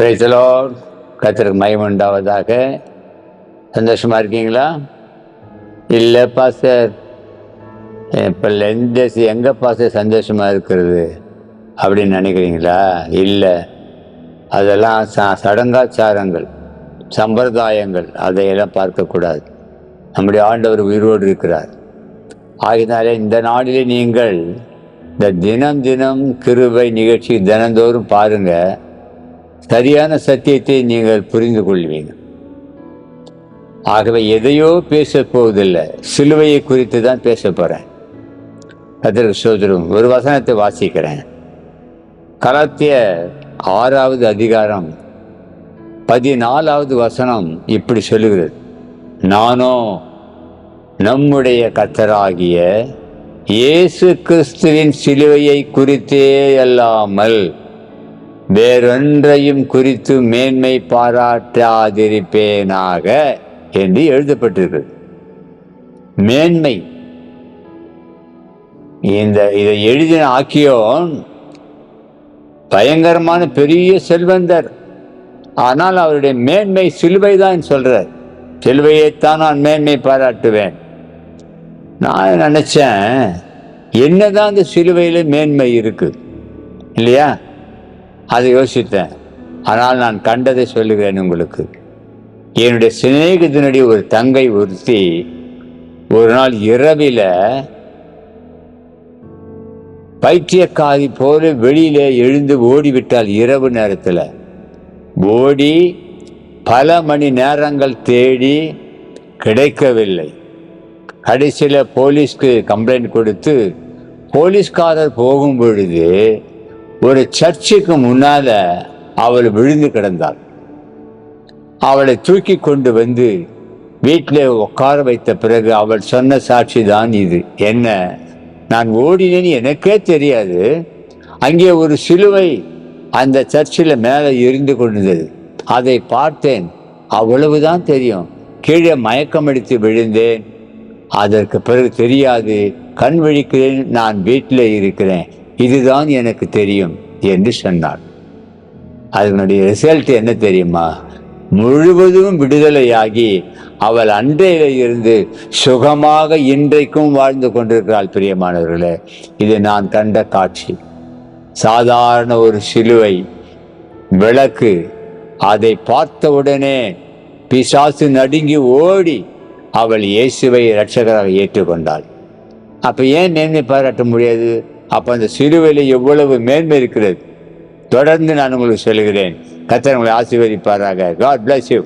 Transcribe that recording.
பிரைத்தலோ கத்திற்கு மயம் உண்டாவதாக. சந்தோஷமாக இருக்கீங்களா? இல்லை பாஸ்டர் இப்போ எந்த எங்கே பாஸ்டர் சந்தோஷமாக இருக்கிறது? அப்படின்னு நினைக்கிறீங்களா? இல்லை. அதெல்லாம் ச சடங்காச்சாரங்கள் சம்பிரதாயங்கள் அதையெல்லாம் பார்க்கக்கூடாது. நம்முடைய ஆண்டவர் உயிரோடு இருக்கிறார். ஆகினாலே இந்த நாளிலே நீங்கள் இந்த தினம் தினம் கிருவை நிகழ்ச்சி தினந்தோறும் பாருங்கள் சரியான சத்தியத்தை நீங்கள் புரிந்து கொள்வீங்க ஆகவே எதையோ பேச போவதில்லை. சிலுவையை குறித்து தான் பேச போறேன். அதற்கு சோதரும். ஒரு வசனத்தை வாசிக்கிறேன். கலாத்திய ஆறாவது அதிகாரம் பதினாலாவது வசனம் இப்படி சொல்லுகிறது. நானோ நம்முடைய கத்தராகிய இயேசு கிறிஸ்துவின் சிலுவையை குறித்தே அல்லாமல் வேறொன்றையும் குறித்து மேன்மை பாராட்டாதிருப்பேனாக என்று எழுதப்பட்டிருக்கு மேன்மை. இந்த இதை எழுதின ஆக்கியோன் பயங்கரமான பெரிய செல்வந்தர். ஆனால் அவருடைய மேன்மை சிலுவை தான் சொல்றார். சிலுவையைத்தான் நான் மேன்மை பாராட்டுவேன். நான் நினச்சேன் என்னதான் அந்த சிலுவையில் மேன்மை இருக்கு. இல்லையா? அதை யோசித்தேன். ஆனால் நான் கண்டதை சொல்லுகிறேன் உங்களுக்கு. என்னுடைய சிநேகிதனுடைய ஒரு தங்கை ஒருத்தி ஒரு நாள் இரவில் பைத்தியக்காரி போல வெளியில எழுந்து ஓடிவிட்டால் இரவு நேரத்தில். ஓடி பல மணி நேரங்கள் தேடி கிடைக்கவில்லை. கடைசியில் போலீஸ்க்கு கம்ப்ளைண்ட் கொடுத்து போலீஸ்காரர் போகும் பொழுது ஒரு சர்ச்சுக்கு முன்னால அவள் விழுந்து கிடந்தாள். அவளை தூக்கி கொண்டு வந்து வீட்டில் உட்கார வைத்த பிறகு அவள் சொன்ன சாட்சி தான் இது. என்ன? நான் ஓடினேன்னு எனக்கே தெரியாது. அங்கே ஒரு சிலுவை அந்த சர்ச்சில் மேலே இருந்து கொண்டிருந்தது அதை பார்த்தேன். அவ்வளவுதான் தெரியும். கீழே மயக்கமடித்து விழுந்தேன். அதற்கு பிறகு தெரியாது. கண் விழிக்கிறேன். நான் வீட்டில் இருக்கிறேன். இதுதான் எனக்கு தெரியும் என்று சொன்னாள் அதனுடைய ரிசல்ட் என்ன தெரியுமா? முழுவதும் விடுதலையாகி அவள் அன்றையில இருந்து சுகமாக இன்றைக்கும் வாழ்ந்து கொண்டிருக்கிறாள் பிரியமானவர்களே. இது நான் கண்ட காட்சி. சாதாரண ஒரு சிலுவை விளக்கு அதை பார்த்தவுடனே பிசாசு நடுங்கி ஓடி அவள் இயேசுவை இரட்சகராக ஏற்றுக்கொண்டாள். அப்போ ஏன் நேர்மை பாராட்ட முடியாது? அப்போ அந்த சிறுவேலை எவ்வளவு மேன்மை இருக்கிறது? தொடர்ந்து நான் உங்களுக்கு சொல்கிறேன் கத்தர் உங்களை ஆசீர்வதிப்பாராக. God bless you